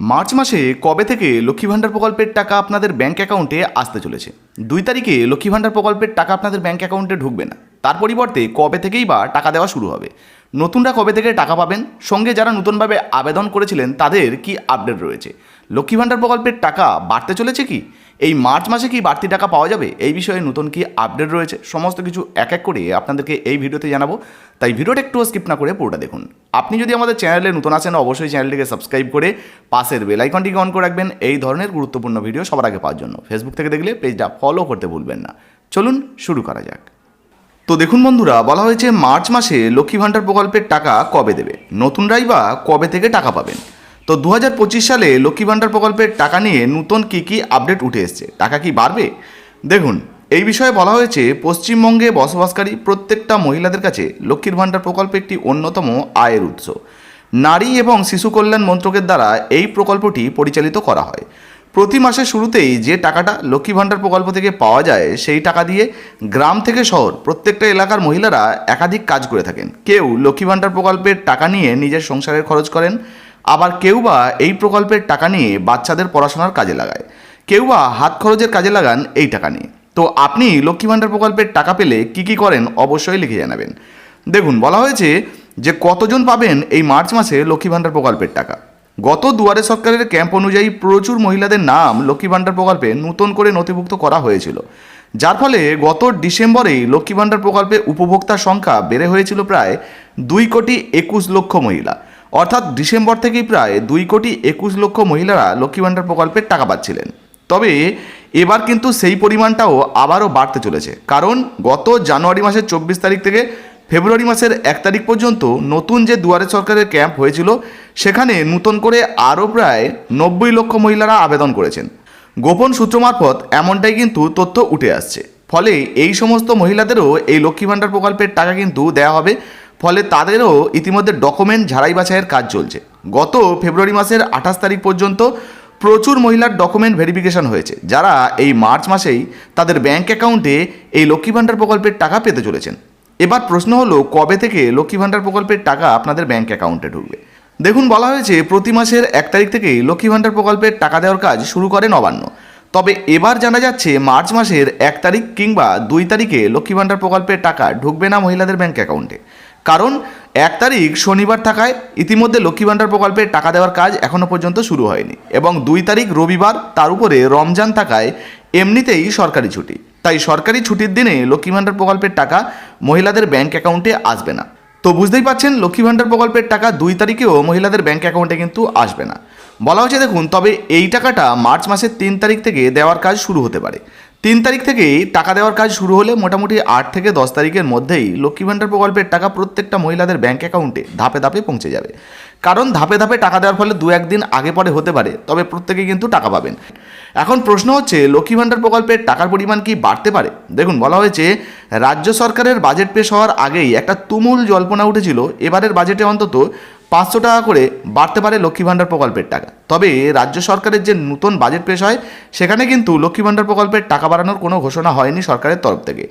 March মাসে কবে থেকে লক্ষ্মী ভাণ্ডার প্রকল্পের টাকা আপনাদের ব্যাঙ্ক অ্যাকাউন্টে আসতে চলেছে? দুই তারিখে লক্ষ্মী ভাণ্ডার প্রকল্পের টাকা আপনাদের ব্যাঙ্ক অ্যাকাউন্টে ঢুকবে না। তার পরিবর্তে কবে থেকেই বা টাকা দেওয়া শুরু হবে? নতুনরা কবে থেকে টাকা পাবেন? সঙ্গে যারা নতুনভাবে আবেদন করেছিলেন, তাদের কি আপডেট রয়েছে? লক্ষ্মী ভাণ্ডার প্রকল্পের টাকা বাড়তে চলেছে কি? এই মার্চ মাসে কি বাড়তি টাকা পাওয়া যাবে? এই বিষয়ে নতুন কি আপডেট রয়েছে? সমস্ত কিছু এক এক করে আপনাদেরকে এই ভিডিওতে জানাব। তাই ভিডিওটা একটু স্কিপ না করে পুরোটা দেখুন। আপনি যদি আমাদের চ্যানেলে নতুন আসেন অবশ্যই চ্যানেলটিকে সাবস্ক্রাইব করে পাশের বেল আইকনটিকে অন করে রাখবেন। এই ধরনের গুরুত্বপূর্ণ ভিডিও সবার আগে পাওয়ার জন্য। ফেসবুক থেকে দেখলে পেজটা ফলো করতে ভুলবেন না। চলুন শুরু করা যাক। তো দেখুন বন্ধুরা, বলা হয়েছে মার্চ মাসে লক্ষ্মী ভাণ্ডার প্রকল্পের টাকা কবে দেবে? নতুনরাই বা কবে থেকে টাকা পাবেন? তো দু হাজার পঁচিশ সালে লক্ষ্মী ভাণ্ডার প্রকল্পের টাকা নিয়ে নতুন কী কী আপডেট উঠে এসছে, টাকা কি বাড়বে? দেখুন, এই বিষয়ে বলা হয়েছে, পশ্চিমবঙ্গে বসবাসকারী প্রত্যেকটা মহিলাদের কাছে লক্ষ্মীর ভাণ্ডার প্রকল্প একটি অন্যতম আয়ের উৎস। নারী এবং শিশু কল্যাণ মন্ত্রকের দ্বারা এই প্রকল্পটি পরিচালিত করা হয়। প্রতি মাসের শুরুতেই যে টাকাটা লক্ষ্মী ভাণ্ডার প্রকল্প থেকে পাওয়া যায়, সেই টাকা দিয়ে গ্রাম থেকে শহর প্রত্যেকটা এলাকার মহিলারা একাধিক কাজ করে থাকেন। কেউ লক্ষ্মী ভাণ্ডার প্রকল্পের টাকা নিয়ে নিজের সংসারের খরচ করেন আবার কেউ বা এই প্রকল্পের টাকা নিয়ে বাচ্চাদের পড়াশোনার কাজে লাগায়। কেউ বা হাত খরচের কাজে লাগান এই টাকা নিয়ে। তো আপনি লক্ষ্মী ভাণ্ডার প্রকল্পের টাকা পেলে কি কি করেন অবশ্যই লিখে জানাবেন। দেখুন, বলা হয়েছে যে কতজন পাবেন এই মার্চ মাসে লক্ষ্মী ভাণ্ডার প্রকল্পের টাকা? গত দুয়ারে সরকারের ক্যাম্প অনুযায়ী প্রচুর মহিলাদের নাম লক্ষ্মী ভাণ্ডার প্রকল্পে নতুন করে নথিভুক্ত করা হয়েছিল। যার ফলে গত ডিসেম্বরেই লক্ষ্মী ভাণ্ডার প্রকল্পে উপভোক্তার সংখ্যা বেড়ে হয়েছিল প্রায় দুই কোটি একুশ লক্ষ মহিলা। অর্থাৎ ডিসেম্বর থেকেই প্রায় দুই কোটি একুশ লক্ষ মহিলারা লক্ষ্মী ভাণ্ডার প্রকল্পের টাকা পাচ্ছিলেন। তবে এবার কিন্তু সেই পরিমাণটাও আবারও বাড়তে চলেছে। কারণ গত জানুয়ারি মাসের চব্বিশ তারিখ থেকে ফেব্রুয়ারি মাসের এক তারিখ পর্যন্ত নতুন যে দুয়ারে সরকারের ক্যাম্প হয়েছিল, সেখানে নতুন করে আরও প্রায় নব্বই লক্ষ মহিলারা আবেদন করেছেন। গোপন সূত্র মারফত এমনটাই কিন্তু তথ্য উঠে আসছে। ফলে এই সমস্ত মহিলাদেরও এই লক্ষ্মী ভাণ্ডার প্রকল্পের টাকা কিন্তু দেওয়া হবে ফলে তাদেরও ইতিমধ্যে ডকুমেন্ট ঝাড়াই বাছাইয়ের কাজ চলছে। গত ফেব্রুয়ারি মাসের আঠাশ তারিখ পর্যন্ত প্রচুর মহিলার ডকুমেন্ট ভেরিফিকেশন হয়েছে, যারা এই মার্চ মাসেই তাদের ব্যাংক অ্যাকাউন্টে এই লক্ষ্মী ভাণ্ডার প্রকল্পের টাকা পেতে চলেছেন। এবার প্রশ্ন হলো, কবে থেকে লক্ষ্মী ভাণ্ডার প্রকল্পের টাকা আপনাদের ব্যাংক অ্যাকাউন্টে ঢুকবে? দেখুন, বলা হয়েছে প্রতি মাসের এক তারিখ থেকেই লক্ষ্মী ভাণ্ডার প্রকল্পের টাকা দেওয়ার কাজ শুরু করে নবান্ন। তবে এবার জানা যাচ্ছে, মার্চ মাসের এক তারিখ কিংবা দুই তারিখে লক্ষ্মী ভাণ্ডার প্রকল্পের টাকা ঢুকবে না মহিলাদের ব্যাংক অ্যাকাউন্টে। কারণ এক তারিখ শনিবার থাকায় ইতিমধ্যে লক্ষ্মী ভাণ্ডার প্রকল্পের টাকা দেওয়ার কাজ এখনও পর্যন্ত শুরু হয়নি এবং দুই তারিখ রবিবার তার উপরে রমজান থাকায় এমনিতেই সরকারি ছুটি। তাই সরকারি ছুটির দিনে লক্ষ্মী ভাণ্ডার প্রকল্পের টাকা মহিলাদের ব্যাংক অ্যাকাউন্টে আসবে না। তো বুঝতেই পাচ্ছেন, লক্ষ্মী ভাণ্ডার প্রকল্পের টাকা দুই তারিখেও মহিলাদের ব্যাংক অ্যাকাউন্টে কিন্তু আসবে না। বলা হচ্ছে দেখুন, তবে এই টাকাটা মার্চ মাসের তিন তারিখ থেকে দেওয়ার কাজ শুরু হতে পারে। তিন তারিখ থেকেই টাকা দেওয়ার কাজ শুরু হলে মোটামুটি আট থেকে দশ তারিখের মধ্যেই লক্ষ্মী ভাণ্ডার প্রকল্পের টাকা প্রত্যেকটা মহিলাদের ব্যাঙ্ক অ্যাকাউন্টে ধাপে ধাপে পৌঁছে যাবে। কারণ ধাপে ধাপে টাকা দেওয়ার ফলে দু একদিন আগে পরে হতে পারে, তবে প্রত্যেকে কিন্তু টাকা পাবেন। এখন প্রশ্ন হচ্ছে, লক্ষ্মী ভাণ্ডার প্রকল্পের টাকার পরিমাণ কি বাড়তে পারে? দেখুন, বলা হয়েছে, রাজ্য সরকারের বাজেট পেশ হওয়ার আগেই একটা তুমুল জল্পনা উঠেছিল। এবারের বাজেটে অন্তত পাঁচশো টাকা করে বাড়তে পারে লক্ষ্মী ভাণ্ডার প্রকল্পের টাকা। তবে রাজ্য সরকারের যে নতুন বাজেট পেশ হয়, সেখানে কিন্তু লক্ষ্মী ভাণ্ডার প্রকল্পের টাকা বাড়ানোর কোনো ঘোষণা হয়নি সরকারের তরফ থেকে।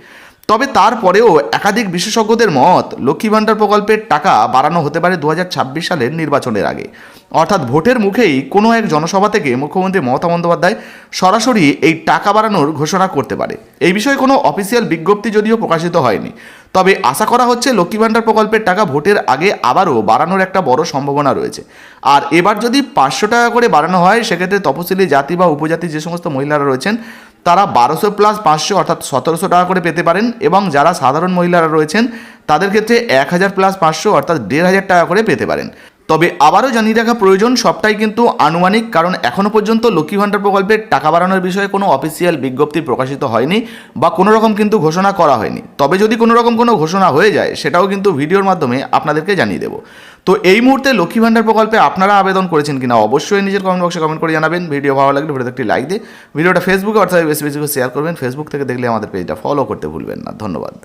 তবে তারপরেও একাধিক বিশেষজ্ঞদের মত লক্ষ্মী ভাণ্ডার প্রকল্পের টাকা বাড়ানো হতে পারে দু হাজার ছাব্বিশ সালের নির্বাচনের আগে। অর্থাৎ ভোটের মুখেই কোনো এক জনসভা থেকে মুখ্যমন্ত্রী মমতা বন্দ্যোপাধ্যায় সরাসরি এই টাকা বাড়ানোর ঘোষণা করতে পারে। এই বিষয়ে কোনো অফিসিয়াল বিজ্ঞপ্তি যদিও প্রকাশিত হয়নি। তবে আশা করা হচ্ছে লক্ষ্মী ভাণ্ডার প্রকল্পের টাকা ভোটের আগে আবারও বাড়ানোর একটা বড় সম্ভাবনা রয়েছে। আর এবার যদি পাঁচশো টাকা করে বাড়ানো হয়, সেক্ষেত্রে তপশিলি জাতি বা উপজাতি যে সমস্ত মহিলারা রয়েছেন তারা বারোশো প্লাস পাঁচশো অর্থাৎ সতেরোশো টাকা করে পেতে পারেন এবং যারা সাধারণ মহিলারা রয়েছেন, তাদের ক্ষেত্রে এক হাজার প্লাস পাঁচশো অর্থাৎ দেড় হাজার টাকা করে পেতে পারেন। তবে আবারও জানিয়ে রাখা প্রয়োজন, সবটাই কিন্তু আনুমানিক, কারণ এখনও পর্যন্ত লক্ষ্মী ভাণ্ডার প্রকল্পের টাকা বাড়ানোর বিষয়ে কোনো অফিসিয়াল বিজ্ঞপ্তি প্রকাশিত হয়নি বা কোনো রকম কিন্তু ঘোষণা করা হয়নি। তবে যদি কোনো রকম কোনো ঘোষণা হয়ে যায়, সেটাও কিন্তু ভিডিওর মাধ্যমে আপনাদেরকে জানিয়ে দেবো। তো এই মুহূর্তে লক্ষ্মী ভাণ্ডার প্রকল্পে আপনারা আবেদন করেছেন কিনা, অবশ্যই নিজের কমেন্ট বক্সে কমেন্ট করে জানাবেন। ভিডিও ভালো লাগলে ভিডিওতে একটি লাইক দিয়ে ভিডিওটা ফেসবুকে অর্থাৎ বেশি বেশি করে শেয়ার করবেন। ফেসবুক থেকে দেখলে আমাদের পেজটা ফলো করতে ভুলবেন না। ধন্যবাদ।